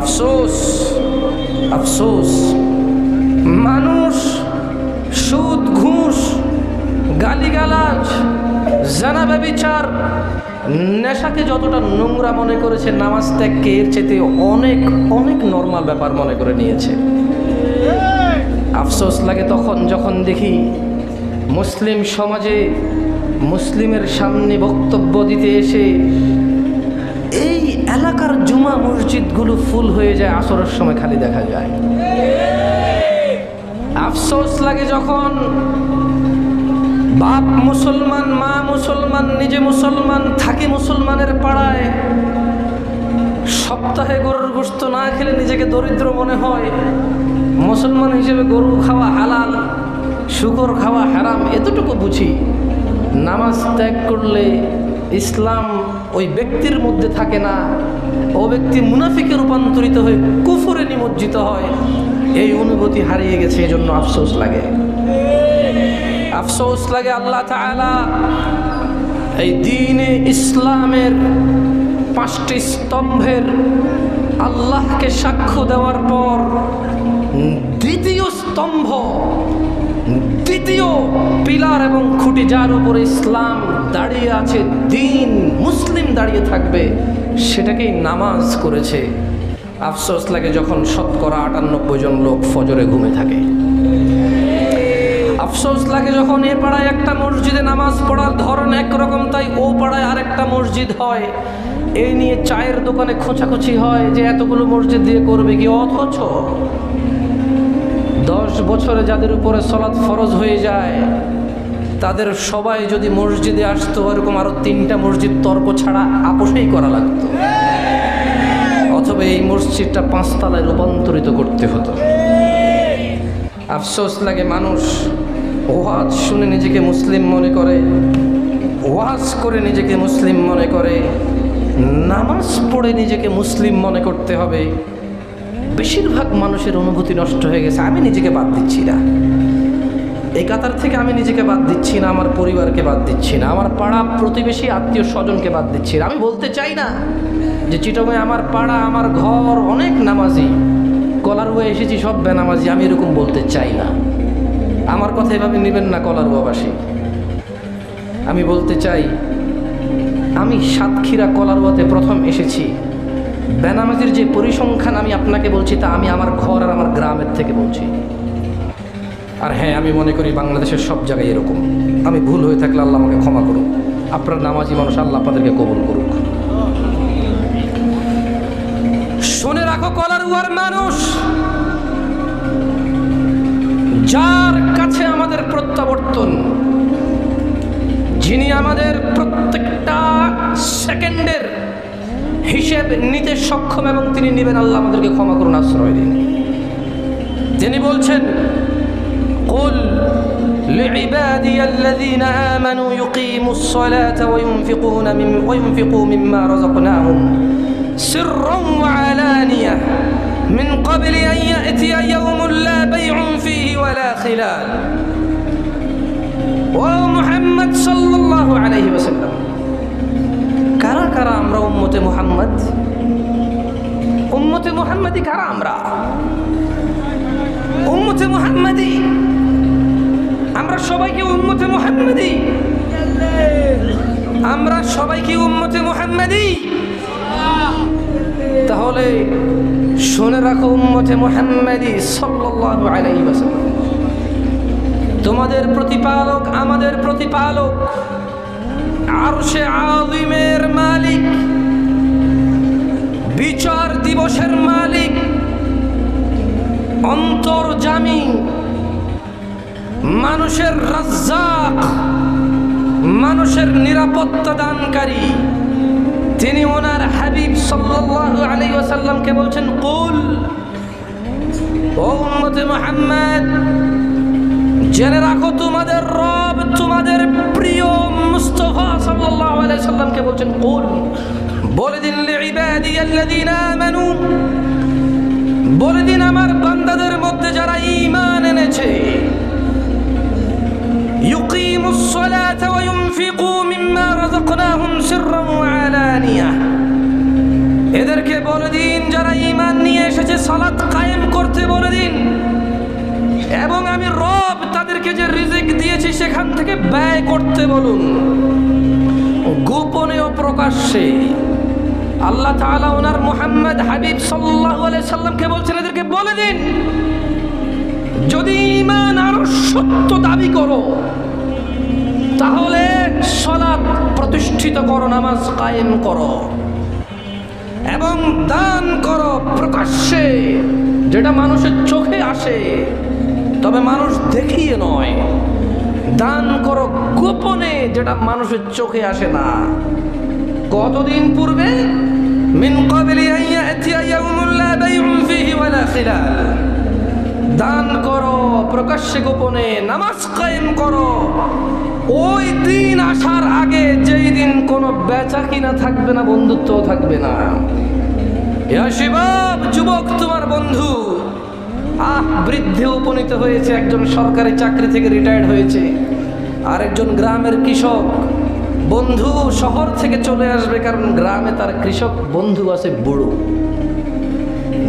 আফসোস আফসোস। মানুষ, সুদ, ঘুষ, গালিগালাজ, জানা ব্যবিচার, নেশাকে যতটা নোংরা মনে করেছে, নামাজ ত্যাগকে এর চেতে অনেক অনেক নর্মাল ব্যাপার মনে করে নিয়েছে। আফসোস লাগে তখন যখন দেখি মুসলিম সমাজে মুসলিমের সামনে বক্তব্য দিতে এসে মসজিদগুলো ফুল হয়ে যায়, আসরের সময় খালি দেখা যায়। আফসোস লাগে যখন বাপ মুসলমান, মা মুসলমান, নিজে মুসলমান, থাকি মুসলমানের পাড়ায়। সপ্তাহে গরুর গোস্ত না খেলে নিজেকে দরিদ্র মনে হয়। মুসলমান হিসেবে গরু খাওয়া হালাল, শুকর খাওয়া হারাম, এতটুকু বুঝি। নামাজ ত্যাগ করলে ইসলাম ওই ব্যক্তির মধ্যে থাকে না। ও ব্যক্তি মুনাফিকে রূপান্তরিত হয়ে কুফরে নিমজ্জিত হয়। এই অনুভূতি হারিয়ে গেছে, এজন্য আফসোস লাগে। আফসোস লাগে আল্লাহ এই দিনে ইসলামের পাঁচটি স্তম্ভের আল্লাহকে সাক্ষ্য দেওয়ার পর দ্বিতীয় স্তম্ভ দ্বিতীয় পিলার এবং খুঁটি, যার উপরে ইসলাম দাঁড়িয়ে আছে, দিন মুসলিম দাঁড়িয়ে থাকবে, সেটাকেই নামাজ করেছে। আফসোস লাগে যখন শতকরা আটানব্বই জন লোক ফজরে ঘুমে থাকে। আফসোস লাগে যখন এ পাড়ায় একটা মসজিদে নামাজ পড়ার ধরন একরকম, তাই ও পাড়ায় আরেকটা মসজিদ হয়। এই নিয়ে চায়ের দোকানে খোঁচাখুচি হয় যে এতগুলো মসজিদ দিয়ে করবে কি? অথচ দশ বছরে যাদের উপরে সলাৎ ফরজ হয়ে যায়, তাদের সবাই যদি মসজিদে আসতো এরকম আরও তিনটা মসজিদ তর্ক ছাড়া আপোষেই করা লাগতো। অথবা এই মসজিদটা পাঁচতলায় রূপান্তরিত করতে হতো। আফসোস লাগে মানুষ, ওয়াজ শুনে নিজেকে মুসলিম মনে করে, ওয়াজ করে নিজেকে মুসলিম মনে করে, নামাজ পড়ে নিজেকে মুসলিম মনে করতে হবে। বেশিরভাগ মানুষের অনুভূতি নষ্ট হয়ে গেছে, আমি নিজেকে বাদ দিচ্ছি না। এই কাতার থেকে আমি নিজেকে বাদ দিচ্ছি না, আমার পরিবারকে বাদ দিচ্ছি না, আমার পাড়া প্রতিবেশী, আত্মীয় স্বজনকে বাদ দিচ্ছি না। আমি বলতে চাই না যে চিটমে আমার পাড়া, আমার ঘর অনেক নামাজি কলারুয়া এসেছি, সব বেনামাজি, আমি এরকম বলতে চাই না। আমার কথা এভাবে নেবেন না কলারুয়াবাসী আমি বলতে চাই, আমি সাতক্ষীরা কলারুয়াতে প্রথম এসেছি। বেনামাজির যে পরিসংখ্যান আমি আপনাকে বলছি, তা আমি আমার ঘর আর আমার গ্রামের থেকে বলছি। আর হ্যাঁ আমি মনে করি বাংলাদেশের সব জায়গায় এরকম। আমি ভুল হয়ে থাকলে আল্লাহ আমাকে ক্ষমা করুক। আপনার নামাজি মানুষ আল্লাহ আপনাদেরকে কবুল করুক। শুনে রাখো কলারুয়ার মানুষ। যার কাছে আমাদের প্রত্যাবর্তন, যিনি আমাদের প্রত্যেকটা হিসেব নিতে সক্ষম এবং তিনি নেবেন আল্লাহ আমাদেরকে ক্ষমা করুন আশ্রয় দিন তিনি বলছেন قل لعبادي الذين آمنوا يقيموا الصلاة وينفقون من وينفقوا مما رزقناهم سرا وعلانية من قبل أن يأتي يوم لا بيع فيه ولا خلال ومحمد মুহাম্মদি কারা আমরা? উম্মতে মুহাম্মদি। আমরা সবাই কি উম্মতে মুহাম্মদি। আমরা সবাই কি উম্মতে মুহাম্মদি। তাহলে শুনে রাখো, উম্মতে মুহাম্মদি সাল্লাল্লাহু আলাইহি ওয়াসাল্লাম। তোমাদের প্রতিপালক আমাদের প্রতিপালক। আরশে আযিমের মালিক। বিচার দিবসের মালিক অন্তর্জামী মানুষের রাজ্জাক, মানুষের নিরাপত্তা দানকারী। তিনি ওনার হাবিব সাল্লাল্লাহু আলাইহি ওয়াসাল্লামকে বলছেন, কুল, ও উম্মতে মুহাম্মদ, জেনে রাখো তোমাদের রব, তোমাদের প্রিয় মুস্তফা সাল্লাল্লাহু আলাইহি সাল্লামকে বলছেন, কুল বলে দিন লিইবাদি আল্লাযীনা আমানু বলে দিন আমার বান্দাদের মধ্যে যারা ঈমান এনেছে يقيموا الصلاة وينفقوا مما رزقناهم سرا وعلانية এদেরকে বলে দিন যারা ঈমান নিয়ে সালাত কায়েম করতে বলে দিন এবং আমি রব তাদেরকে যে রিজিক দিয়েছি সেখান থেকে ব্যয় করতে বলুন গোপনে ও প্রকাশ্যে আল্লাহ তাআলা ওনার মোহাম্মদ হাবিব আলাইহি সাল্লামকে বলছেন, এদেরকে বলে দিন, যদি ঈমান আর সত্য দাবি করো, তাহলে সলাৎ প্রতিষ্ঠিত করো, নামাজ কায়েম করো এবং দান করো প্রকাশ্যে, যেটা মানুষের চোখে আসে, তবে মানুষ দেখিয়ে নয়। দান করো গোপনে, যেটা মানুষের চোখে আসে না। কতদিন পূর্বে? দান করো প্রকাশ্যে গোপনে, নামাজ কায়েম করো। ওই দিন আসার আগে যেই দিন কোনো বেচা কিনা থাকবে না বন্ধুত্ব থাকবে না। শিবাব যুবক, তোমার বন্ধু আহ বৃদ্ধে উপনীত হয়েছে, একজন সরকারি চাকরি থেকে রিটায়ার্ড হয়েছে আর একজন গ্রামের কৃষক। বন্ধু শহর থেকে চলে আসবে কারণ গ্রামে তার কৃষক বন্ধু আছে বুড়ো।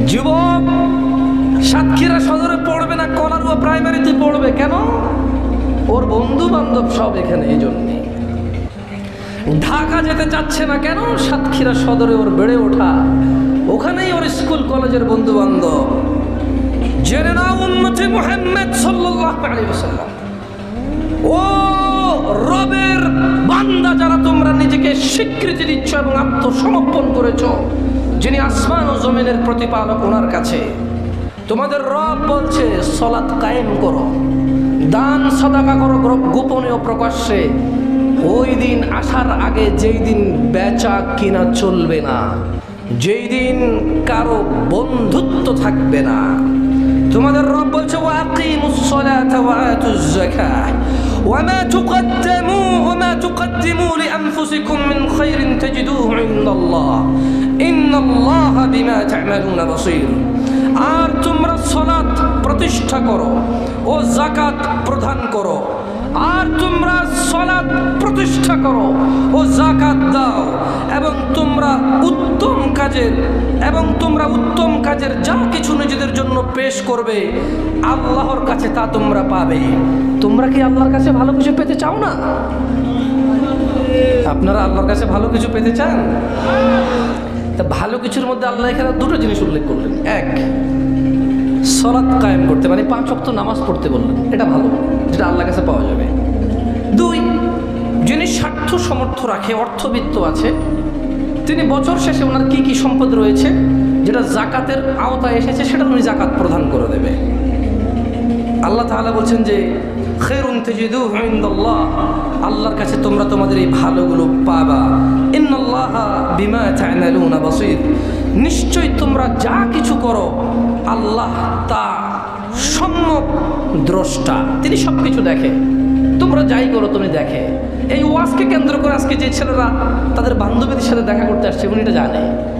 যুবক, সাতক্ষীরা সদরে পড়বে না, কলারুয়া প্রাইমারিতে পড়বে, কেন? ওর বন্ধু বান্ধব সব এখানে এই জন্যে। ঢাকা যেতে চাচ্ছে না কেন? সাতক্ষীরা সদরে ওর বেড়ে ওঠা। ওখানেই ওর স্কুল, কলেজের বন্ধু বান্ধব জেনে নাও উন্নতি মুহাম্মদ সাল্লাল্লাহু আলাইহি ও রবের বান্দা যারা তোমরা নিজেকে স্বীকৃতি দিচ্ছ এবং আত্মসমর্পণ করেছ, যিনি আসমান ও জমিনের প্রতিপালক ওনার কাছে, তোমাদের রব বলছে, সলাৎ কায়েম করো, দান সদাকা করো গোপনে ও প্রকাশ্যে। ওই দিন আসার আগে যেই দিন বেচা কিনা চলবে না, যেই দিন কারও বন্ধুত্ব থাকবে না। তোমাদের রব বলছে ওয়াকিমুস সালাতা ওয়াতুজ যাকাহ ওয়ামা তুকদ্দিমু ওয়ামা তুকদ্দিমু লিআনফুসিকুম মিন খাইরিন তাজিদুহু ইনদাল্লাহ ইন্নাল্লাহ বিমা তা'মালুনা বাসীর আর তোমরা সালাত প্রতিষ্ঠা করো ও যাকাত প্রদান করো আর তোমরা সলাৎ প্রতিষ্ঠা করো ও জাকাত দাও এবং তোমরা উত্তম কাজের এবং তোমরা উত্তম কাজের যা কিছু নিজেদের জন্য পেশ করবে, আল্লাহর কাছে তা তোমরা পাবে। তোমরা কি আল্লাহর কাছে ভালো কিছু পেতে চাও না? আপনারা আল্লাহর কাছে ভালো কিছু পেতে চান? তা ভালো কিছুর মধ্যে আল্লাহ এখানে দুটো জিনিস উল্লেখ করলেন। এক, সলাৎ কায়েম করতে মানে পাঁচ অক্ত নামাজ পড়তে বললেন। এটা ভালো। যেটা আল্লাহর কাছে পাওয়া যাবে। দুই, যিনি স্বার্থ সমর্থ রাখে, অর্থবিত্ত আছে, তিনি বছর শেষে ওনার কি কি সম্পদ রয়েছে, যেটা জাকাতের আওতায় এসেছে, সেটা উনি জাকাত প্রদান করে দেবে। আল্লাহ তাআলা বলছেন যে খেরুন তেজিদু ইনদাল্লাহ আল্লাহর কাছে তোমরা তোমাদের এই ভালোগুলো পাবা। ইন্নাল্লাহা বিমা তা'মালুনা বাসীর নিশ্চয় তোমরা যা কিছু করো, আল্লাহ তা সম্যক দ্রষ্টা। তিনি সব কিছু দেখে। তোমরা যাই করো, তুমি দেখে। এই ওয়াজকে কেন্দ্র করে আজকে যে ছেলেরা তাদের বান্ধবীদের সাথে দেখা করতে আসছে, উনি এটা জানে।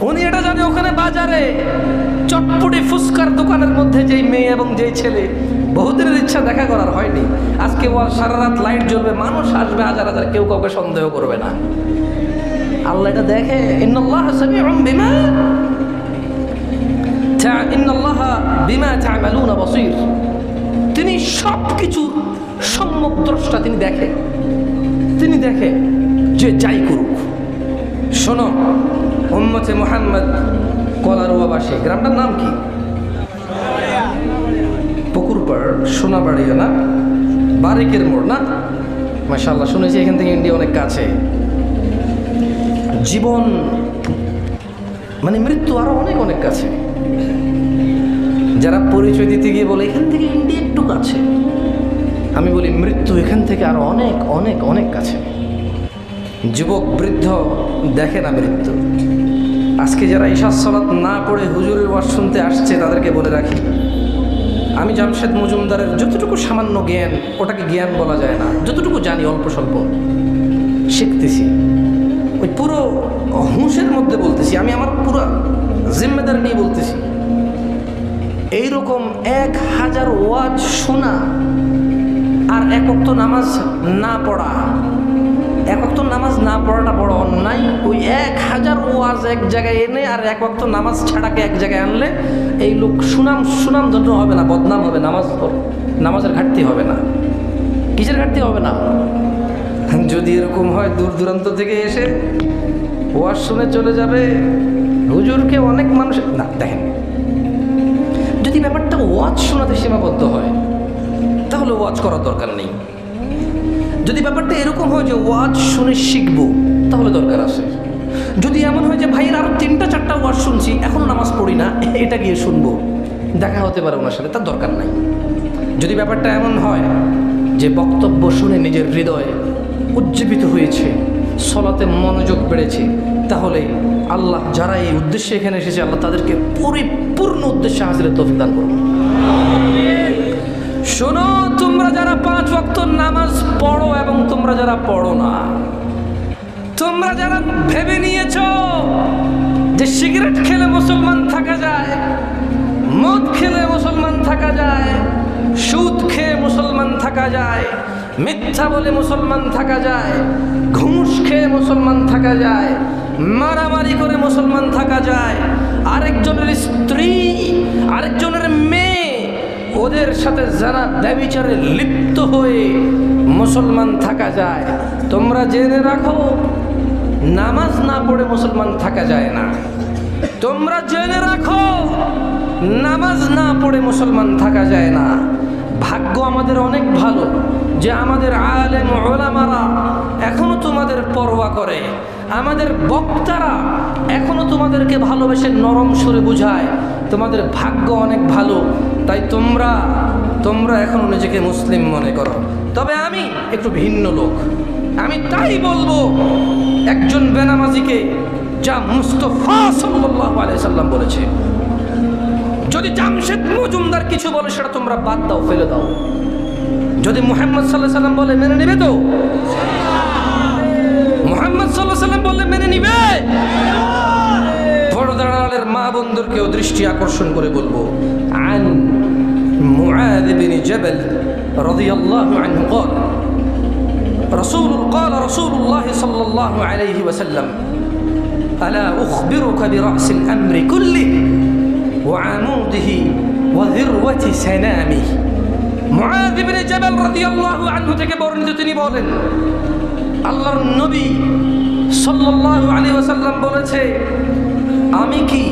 উনি এটা জানে ওখানে বাজারে। চটপটি ফুচকার দোকানের মধ্যে যেই মেয়ে এবং যেই ছেলে, বহুদিনের ইচ্ছা দেখা করার হয়নি। আজকে সারা রাত লাইট জ্বলবে, মানুষ আসবে হাজার হাজার, কেউ কাউকে সন্দেহ করবে না। আল্লাহ এটা দেখে, ইন্নাল্লাহ সামিউম বিমা তা- ইন্নাল্লাহ বিমা তা'মালুনা বাসীর তিনি সব কিছু সম্যক দ্রষ্টা তিনি দেখে। তিনি দেখে যে যাই করুক। শোনো, উম্মতে মোহাম্মদ কলারুয়াবাসী, গ্রামটার নাম কি? পুকুরপাড়, সোনাবাড়িয়া না? বারিকের মোড় না? মাশাল্লাহ শুনেছি এখান থেকে ইন্ডিয়া অনেক কাছে। জীবন মানে মৃত্যু আরও অনেক অনেক কাছে। যারা পরিচয় দিতে গিয়ে বলে, এখান থেকে ইন্ডিয়া একটু কাছে আমি বলি, মৃত্যু এখান থেকে আরও অনেক অনেক অনেক কাছে। যুবক, বৃদ্ধ দেখে না মৃত্যু। আজকে যারা ঈশার সলাৎ না পড়ে হুজুরের ওয়াজ শুনতে আসছে, তাদেরকে বলে রাখি, আমি জামশেদ মজুমদারের যতটুকু সামান্য জ্ঞান, ওটাকে জ্ঞান বলা যায় না, যতটুকু জানি অল্প স্বল্প, শিখতেছি। ওই পুরো হুঁশের মধ্যে বলতেছি, আমি আমার পুরো জিম্মেদার নিয়ে বলতেছি। এইরকম এক হাজার ওয়াজ শোনা আর একক তো নামাজ না পড়া। এক ওয়াক্ত নামাজ না পড়াটা বড় অন্যায়। ওই এক হাজার ওয়াজ এক জায়গায় এনে আর এক ওয়াক্ত নামাজ ছাড়াকে এক জায়গায় আনলে এই লোক সুনাম সুনাম ধন্য হবে না, বদনাম হবে, নামাজ নামাজের ঘাটতি হবে না। কিসের ঘাটতি হবে না? যদি এরকম হয়, দূর দূরান্ত থেকে এসে ওয়াজ শুনে চলে যাবে। হুজুরকে অনেক মানুষ না, দেখেন যদি ব্যাপারটা ওয়াজ শোনাতে সীমাবদ্ধ হয়, তাহলে ওয়াজ করার দরকার নেই। যদি ব্যাপারটা এরকম হয় যে ওয়াজ শুনে শিখব, তাহলে দরকার আছে। যদি এমন হয় যে ভাইয়ের আরও তিনটা, চারটা ওয়াজ শুনছি এখনও নামাজ পড়ি না, এটা গিয়ে শুনব। দেখা হতে পারে ওনার সাথে, তার দরকার নাই। যদি ব্যাপারটা এমন হয় যে বক্তব্য শুনে নিজের হৃদয় উজ্জীবিত হয়েছে, সলাতে মনোযোগ বেড়েছে, তাহলে আল্লাহ যারা এই উদ্দেশ্যে এখানে এসেছে, আল্লাহ তাদেরকে পরিপূর্ণ উদ্দেশ্যে হাজিরের তৌফিক দান করুন। শোনো, তোমরা যারা পাঁচ ওয়াক্ত নামাজ পড়ো এবং তোমরা যারা পড়ো না, তোমরা যারা ভেবে নিয়েছ যে সিগারেট খেলে মুসলমান থাকা যায়, মদ খেলে মুসলমান থাকা যায়, সুদ খেয়ে মুসলমান থাকা যায়, মিথ্যা বলে মুসলমান থাকা যায়, ঘুষ খেয়ে মুসলমান থাকা যায় মারামারি করে মুসলমান থাকা যায়। আরেকজনের স্ত্রী, আরেকজনের মেয়ে, ওদের সাথে যারা ব্যবিচারে লিপ্ত হয়ে মুসলমান থাকা যায়, তোমরা জেনে রাখো, নামাজ না পড়ে মুসলমান থাকা যায় না। তোমরা জেনে রাখো, নামাজ না পড়ে মুসলমান থাকা যায় না। ভাগ্য আমাদের অনেক ভালো যে আমাদের আলেম ওলামারা এখনও তোমাদের পরোয়া করে। আমাদের বক্তারা এখনও তোমাদেরকে ভালোবেসে নরম সুরে বুঝায়, তোমাদের ভাগ্য অনেক ভালো, তাই তোমরা তোমরা এখনও নিজেকে মুসলিম মনে করো। তবে আমি একটু ভিন্ন লোক। আমি তাই বলব, একজন বেনামাজিকে যা মুস্তফা সাল্লাহ আলাইসাল্লাম বলেছে। যদি জামশেদ মজুমদার কিছু বলে, সেটা তোমরা বাদ দাও, ফেলে দাও। যদি মুহাম্মদ সাল্লাহ সাল্লাম বলে, মেনে নেবে তো? সাল্লাহ সাল্লাম বললে মেনে নিবে পর্দাড়ালের মা বন্ধুরকেও দৃষ্টি আকর্ষণ করে বলবো আন মুআদ বিন জবল রাদিয়াল্লাহু আনহু قال رسول قال رسول الله صلى الله عليه وسلم ألا أخبرك برأس الأمر كله وعموده وذروة سنامه মুআদ ইবনে জাবাল রাদিয়াল্লাহু আনহু থেকে বর্ণিত তিনি বলেন আল্লাহর নবী আলাইহি ওয়াসাল্লাম বলেছে, আমি কি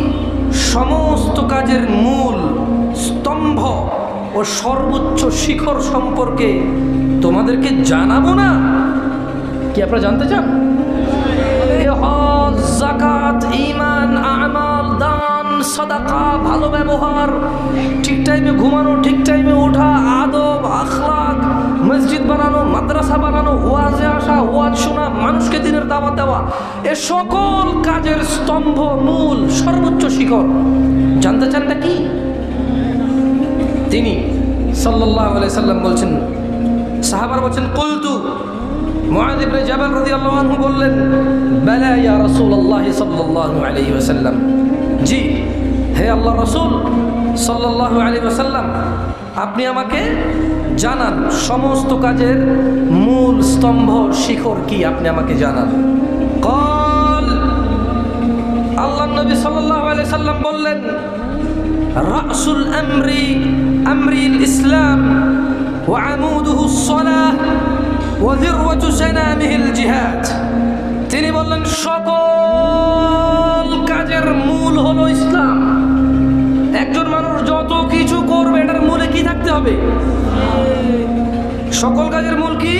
সমস্ত কাজের মূল স্তম্ভ ও সর্বোচ্চ শিখর সম্পর্কে তোমাদেরকে জানাব না? কি আপনারা জানতে চান? জাকাত ইমান দান ভালো ব্যবহার, ঠিক টাইমে ঘুমানো, ঠিক টাইমে ওঠা, আদব, আখলাক মসজিদ বানানো, মাদ্রাসা বানানো, ওয়াজে আসা, ওয়াজ শোনা, মানুষকে দিনের দাওয়াত দেওয়া, এ সকল কাজের স্তম্ভ, মূল, সর্বোচ্চ শিখর। জানতে চান না কি? তিনি সাল্লাহ সাল্লাম বলছেন, সাহাবার বলছেন, কুলতু। মুআদ ইবনে জাবাল রাদিয়াল্লাহু আনহু বললেন, বালা ইয়া রাসূলুল্লাহ সাল্লাল্লাহু আলাইহি ওয়াসাল্লাম। জি, হে আল্লাহ রাসূল সাল্লাল্লাহু আলাইহি ওয়াসাল্লাম, আপনি আমাকে জানান সমস্ত কাজের মূল স্তম্ভ শিখর কি আপনি আমাকে জানান কল আল্লাহ নবী সাল্লাল্লাহু আলাইহি সাল্লাম বললেন রাসুল আমরি আমরি ইসলাম وعموده الصلاة وذروة سنامه الجهاد তিনি বললেন সকল কাজের মূল হলো ইসলাম একজন মানুষ যত কিছু করবে এটার করতে হবে। সকল কাজের মূল কি?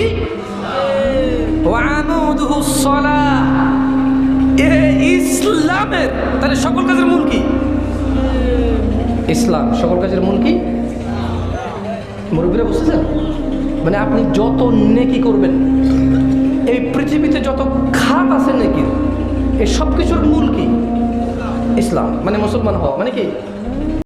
ইসলামের। তাহলে সকল কাজের মূল কি? ইসলাম। সকল কাজের মূল কি? মুরব্বীরা বুঝতেছেন? মানে আপনি যত নেকি করবেন, এই পৃথিবীতে যত খাপ আছে নেকি এই সব কিছুর মূল কি? ইসলাম। মানে মুসলমান হওয়া। মানে কি?